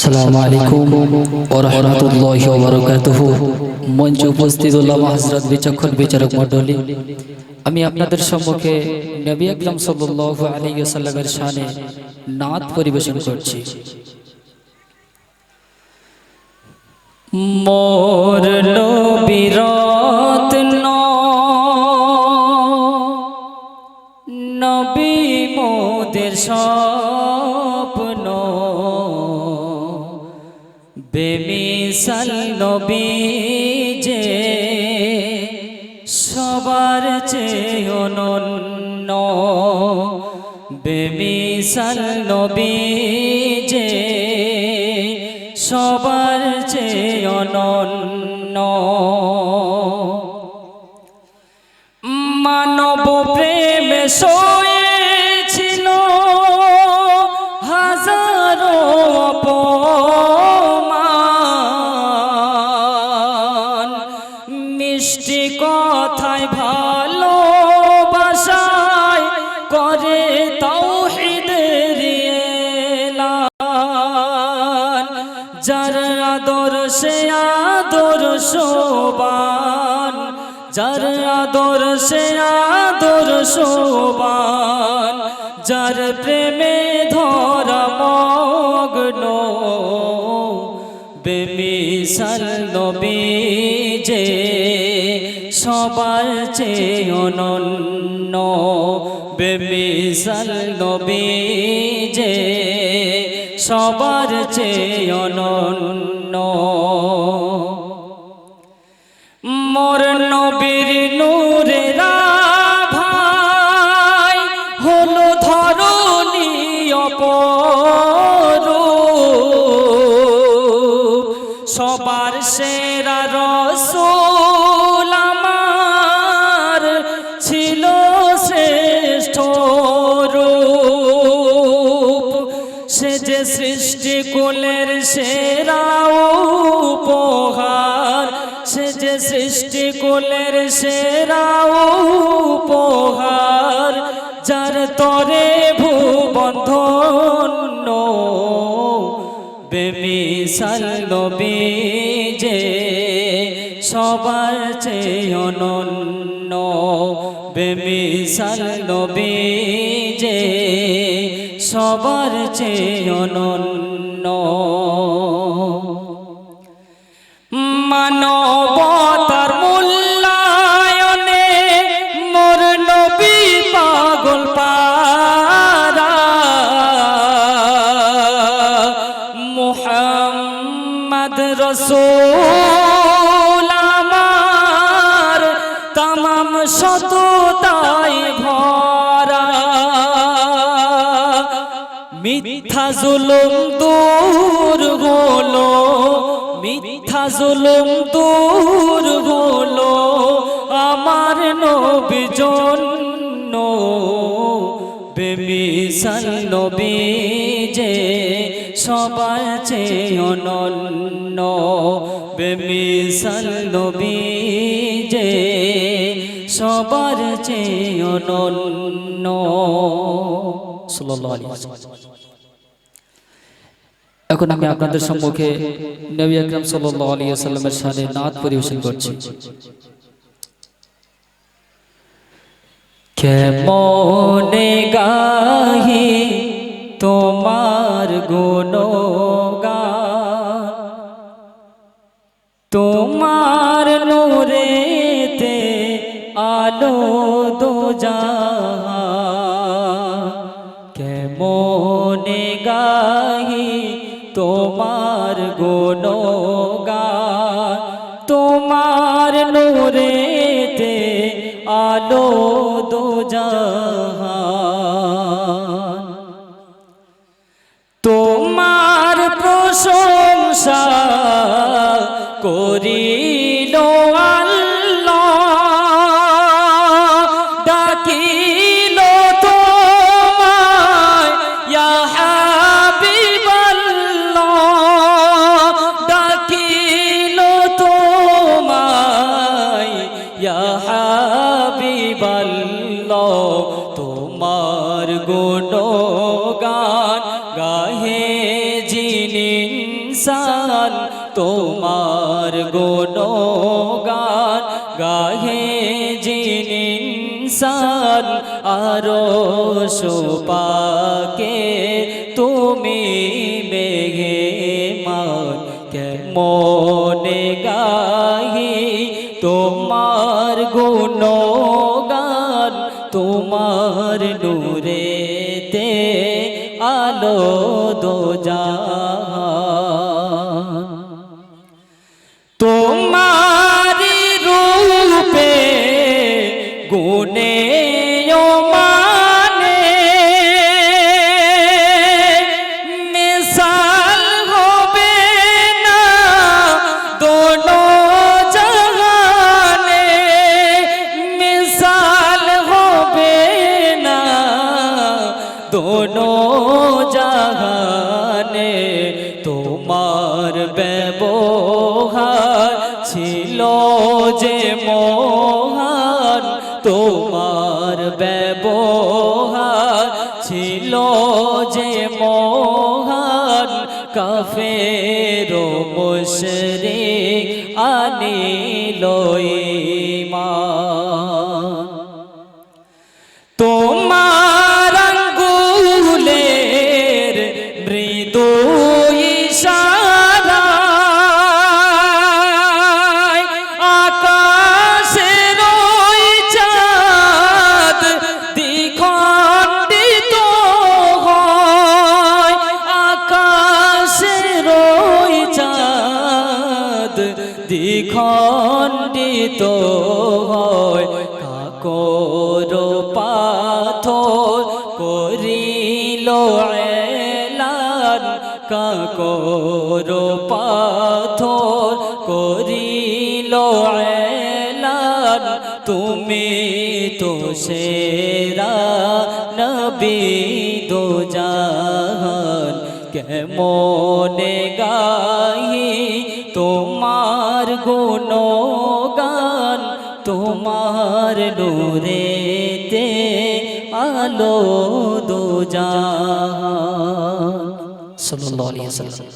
আসসালামু আলাইকুম ওয়া রাহমাতুল্লাহি ওয়া বারাকাতুহু মঞ্চে উপস্থিত উলামা হযরত বিচক্ষণ বিচারক মণ্ডলী। আমি আপনাদের সম্মুখে নবী আকরাম সাল্লাল্লাহু আলাইহি ওয়াসাল্লামের শানে নাত পরিবেশন করছি। মোর নবীরত বেমিসাল নবী যে সবার চেয়ে অনন্য। বেমিসাল নবী যে সবার চেয়ে অনন্য। মানব প্রেমে সয়েছিল এলান। যার আদর্শে আদর্শবান যার আদর্শে আদর্শবান যার প্রেমে ধরা মগ্ন। বেমিসাল নবী যে সবার চেয়ে অনন্য। বেমিসাল নবী যে সবার চেয়ে অনন্য। কুলের সেরা উপহার, সে যে সৃষ্টি কুলের সেরা উপহার, যার তরে ভূবন্ধন্য বেমিসাল নবী যে সবার চেয়ে অনন্য বেমিসাল নবী যে সবার চেয়ে মানবতার মূল্যায়নে মোর নবী পাগল পারা মুহাম্মদ রসূল আমার তামাম সততাই মিথ্যা জুলুম দূর হলো, মিথ্যা জুলুম দূর হলো আমার নবী জন্য। বেমিসাল নবী যে সবার চেয়ে অনন্য। বেমিসাল নবী যে সবার চেয়ে অনন্য। এখন আমি আপনাদের সম্মুখে নবী আকরাম সাল্লাল্লাহু আলাইহি ওয়াসাল্লামের শানে নাত পরিবেশন করছি। কেমনে গাহি তোমার গুণগান? তোমার নূরেতে আলো দো কেমনে তোমার গুণগান তোমার নূরেতে আলো দো তোমার প্রশংসা করিল গাহে যিনি ইনসান, তোমার গুণগান। গাহে জিন ইনসান, আরও সোপাকে তুমি মেঘে মান কেমনে গাহি তোমার গুণগান, তোমার নূরেতে আলো দো দোনো জাহানে তোমার ব্যবহার ছিল যে মহান তোমার ব্যবহার ছিল যে মহান। কাফের মুশরিক কাকর পাথর করিল এলান, কাকর পাথর করিল এলান। তুমি তো সেরা নবী দো জাহান, কেমনে গাহি তোমার গুণগান তোমার নূরেতে আলো দো জাহান সাল্লাল্লাহু আলাইহি ওয়াসাল্লাম।